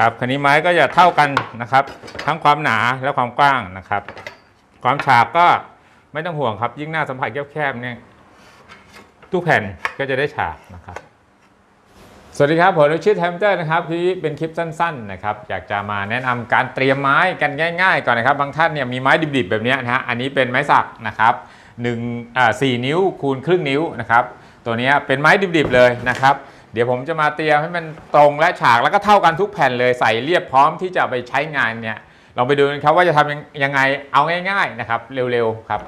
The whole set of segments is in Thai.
ครับคันนี้ไม้ก็จะเท่ากันนะครับ ทั้งความหนาและความกว้างนะครับ ความฉาบก็ไม่ต้องห่วงครับ ยิ่งหน้าสัมผัสแคบๆเนี่ยทุกแผ่นก็จะได้ฉาบนะครับสวัสดีครับผมชื่อแทมเตอร์นะครับที่เป็นคลิปสั้นๆนะครับอยากจะมาแนะนำการเตรียมไม้กันง่ายๆก่อนนะครับบางท่านเนี่ยมีไม้ดิบๆแบบนี้นะฮะอันนี้เป็นไม้สักนะครับหนึ่งอ่าสี่นิ้วคูณครึ่งนิ้วนะครับตัวนี้เป็นไม้ดิบๆเลยนะครับ เดี๋ยวผมจะมาเตรียมให้มันตรงและฉากแล้วก็เท่ากันทุกแผ่นเลยใส่เรียบพร้อมที่จะไปใช้งานเนี่ยลองไปดูกันครับว่าจะทำยังไงเอาง่าย ๆนะครับ เร็วๆครับ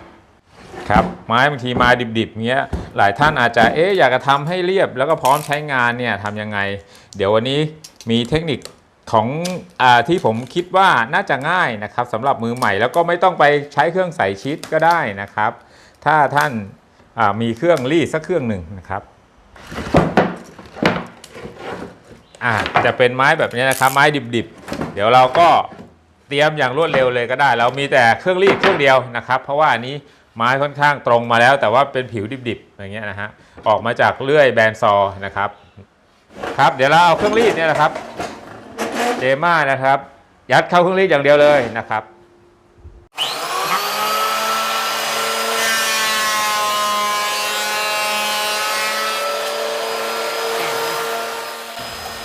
ครับไม้บางทีมาดิบๆเงี้ยหลายท่านอาจจะเอ๊ะอยากจะทำให้เรียบแล้วก็พร้อมใช้งานเนี่ยทำยังไง เดี๋ยววันนี้มีเทคนิคของอาที่ผมคิดว่าน่าจะง่ายนะครับสำหรับมือใหม่แล้วก็ไม่ต้องไปใช้เครื่องใส่ชิดก็ได้นะครับ ถ้าท่านอ่ามีเครื่องรีดสักเครื่องหนึ่งนะครับ อ่าจะเป็นไม้แบบนี้นะครับ ไม้ดิบๆ เดี๋ยวเราก็เตรียมอย่างรวดเร็วเลยก็ได้ เรามีแต่เครื่องรีดเครื่องเดียวนะครับ เพราะว่าอันนี้ไม้ค่อนข้างตรงมาแล้ว แต่ว่าเป็นผิวดิบๆอย่างเงี้ยนะฮะออกมาจากเลื่อยแบนซอนะครับครับ เดี๋ยวเราเอาเครื่องรีดเนี่ยนะครับเจม่านะครับ ยัดเข้าเครื่องรีดอย่างเดียวเลยนะครับ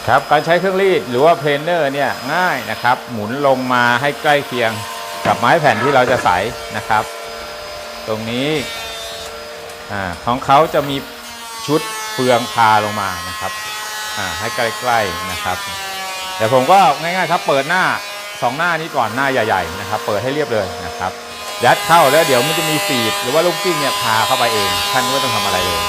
ครับการใช้เครื่องรีดหรือว่าเพลนเนอร์เนี่ยง่ายนะครับ หมุนลงมาให้ใกล้เคียงกับไม้แผ่นที่เราจะใส่นะครับ ตรงนี้อาของเขาจะมีชุดเฟืองพาลงมานะครับอ่าให้ใกล้ๆนะครับเดี๋ยวผมก็ง่ายๆครับเปิดหน้าสองหน้านี้ก่อนหน้าใหญ่ ๆ นะครับ เปิดให้เรียบเลยนะครับยัดเข้าแล้วเดี๋ยวมันจะมีฟีดหรือว่าลูกกิ้งเนี่ยพาเข้าไปเองท่านไม่ต้องทำอะไรเลย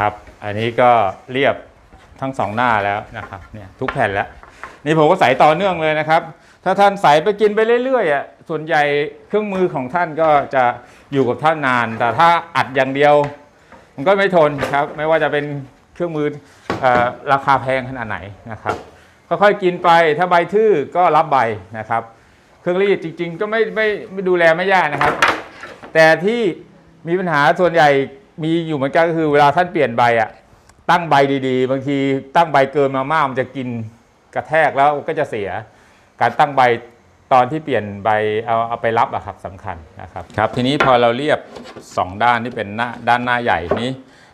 ครับ อันนี้ก็เรียบทั้งสองหน้าแล้วนะครับเนี่ยทุกแผ่นแล้ว นี่ผมก็ใส่ต่อเนื่องเลยนะครับ ถ้าท่านใส่ไปกินไปเรื่อยๆอะส่วนใหญ่เครื่องมือของท่านก็จะอยู่กับท่านนาน แต่ถ้าอัดอย่างเดียว มันก็ไม่ทนครับ ไม่ว่าจะเป็นเครื่องมือออราคาแพงขนาดไหนนะครับค่อยๆกินไปถ้าใบทื่อก็รับใบนะครับ เครื่องรีดจริง ๆ ก็ไม่ไม่ไม่ดูแลไม่ยากนะครับ แต่ที่มีปัญหาส่วนใหญ่ มีอยู่เหมือนกันก็คือเวลาท่านเปลี่ยนใบอะตั้งใบดีๆ บางทีตั้งใบเกินมามากมันจะกินกระแทกแล้วก็จะเสีย การตั้งใบตอนที่เปลี่ยนใบเอาเอาไปรับอะครับสำคัญนะครับครับ ทีนี้พอเราเรียบสองด้านที่เป็นหน้าด้านหน้าใหญ่นี้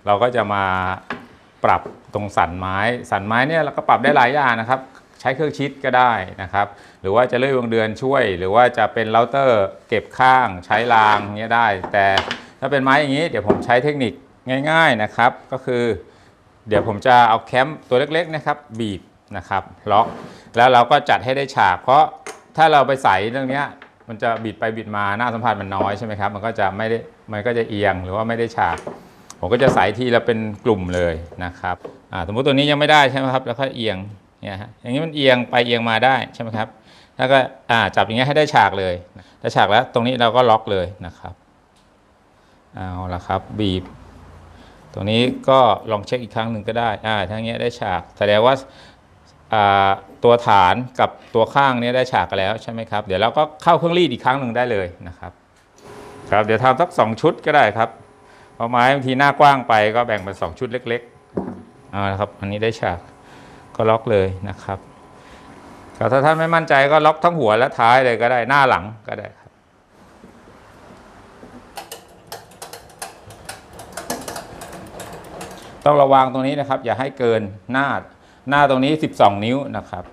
เราก็จะมาปรับตรงสันไม้ สันไม้เนี่ยเราก็ปรับได้หลายอย่างนะครับ ใช้เครื่องชิดก็ได้นะครับ หรือว่าจะเลื่อยวงเดือนช่วย หรือว่าจะเป็นเราเตอร์เก็บข้างใช้รางเงี้ยได้ แต่ ถ้าเป็นไม้อย่างนี้เดี๋ยวผมใช้เทคนิคง่าย ๆนะครับ ก็คือ เดี๋ยวผมจะเอาแคมตัวเล็กๆนะครับ บีบนะครับล็อกแล้วเราก็จัดให้ได้ฉาก เพราะถ้าเราไปใส่เรื่องนี้มันจะบิดไปบิดมาหน้าสัมผัสมันน้อยใช่ไหมครับมันก็จะไม่ได้มันก็จะเอียงหรือว่าไม่ได้ฉาก ผมก็จะใส่ทีละเป็นกลุ่มเลยนะครับสมมติตัวนี้ยังไม่ได้ใช่ไหมครับ แล้วก็เอียงเนี่ยฮะอย่างนี้มันเอียงไปเอียงมาได้ใช่ไหมครับแล้วก็จับอย่างเงี้ยให้ได้ฉากเลยได้ฉากแล้วตรงนี้เราก็ล็อกเลยนะครับ เอาละครับบีบ ตรงนี้ก็ลองเช็คอีกครั้งหนึ่งก็ได้อ่าทั้งนี้ได้ฉากแสดงว่าอ่าตัวฐานกับตัวข้างนี้ได้ฉากกันแล้วใช่ไหมครับ เดี๋ยวเราก็เข้าเครื่องรีดอีกครั้งหนึ่งได้เลยนะครับ ครับเดี๋ยวทำสักสองชุดก็ได้ครับเพราะไม้บางทีหน้ากว้างไปก็แบ่งเป็นสองชุดเล็กๆเอาละครับอันนี้ได้ฉากก็ล็อกเลยนะครับถ้าท่านไม่มั่นใจก็ล็อกทั้งหัวและท้ายเลยก็ได้หน้าหลังก็ได้ครับ ต้องระวังตรงนี้นะครับ อย่าให้เกินหน้าหน้าตรงนี้ 12 นิ้วนะครับ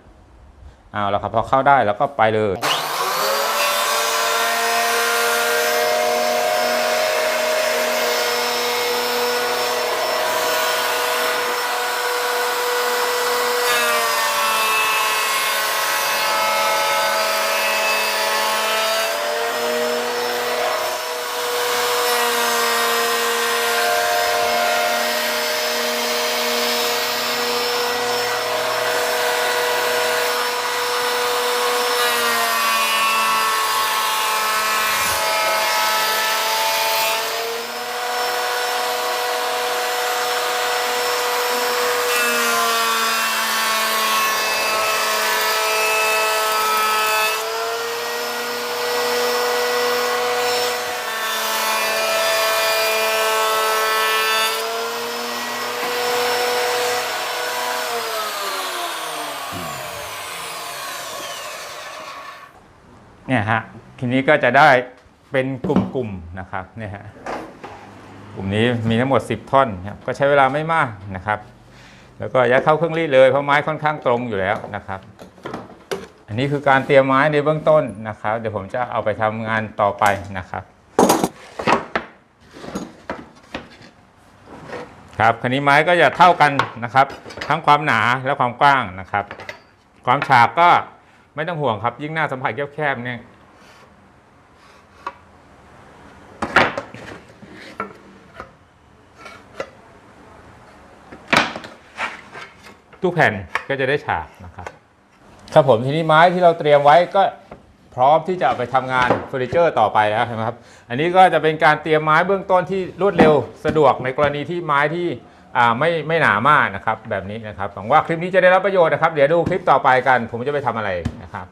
เอาแล้วครับพอเข้าได้แล้วก็ไปเลย เนี่ยฮะทีนี้ก็จะได้เป็นกลุ่มๆนะครับเนี่ยฮะกลุ่มนี้มีทั้งหมด 10 ท่อนครับก็ใช้เวลาไม่มากนะครับ แล้วก็ยัดเข้าเครื่องรีดเลยเพราะไม้ค่อนข้างตรงอยู่แล้วนะครับ อันนี้คือการเตรียมไม้ในเบื้องต้นนะครับ เดี๋ยวผมจะเอาไปทำงานต่อไปนะครับครับคันนี้ไม้ก็จะเท่ากันนะครับ ทั้งความหนาและความกว้างนะครับ ความฉาบก็ ไม่ต้องห่วงครับ ยิ่งหน้าสัมผัสแคบๆเนี่ยทุกแผ่นก็จะได้ฉาบนะครับ ครับผมทีนี้ไม้ที่เราเตรียมไว้ก็พร้อมที่จะไปทำงานเฟอร์นิเจอร์ต่อไปแล้วใช่ไหมครับ อันนี้ก็จะเป็นการเตรียมไม้เบื้องต้นที่รวดเร็วสะดวกในกรณีที่ไม้ที่ อ่าไม่ไม่หนามากนะครับแบบนี้นะครับหวังว่าคลิปนี้จะได้รับประโยชน์นะครับ เดี๋ยวดูคลิปต่อไปกัน ผมจะไปทำอะไรนะครับ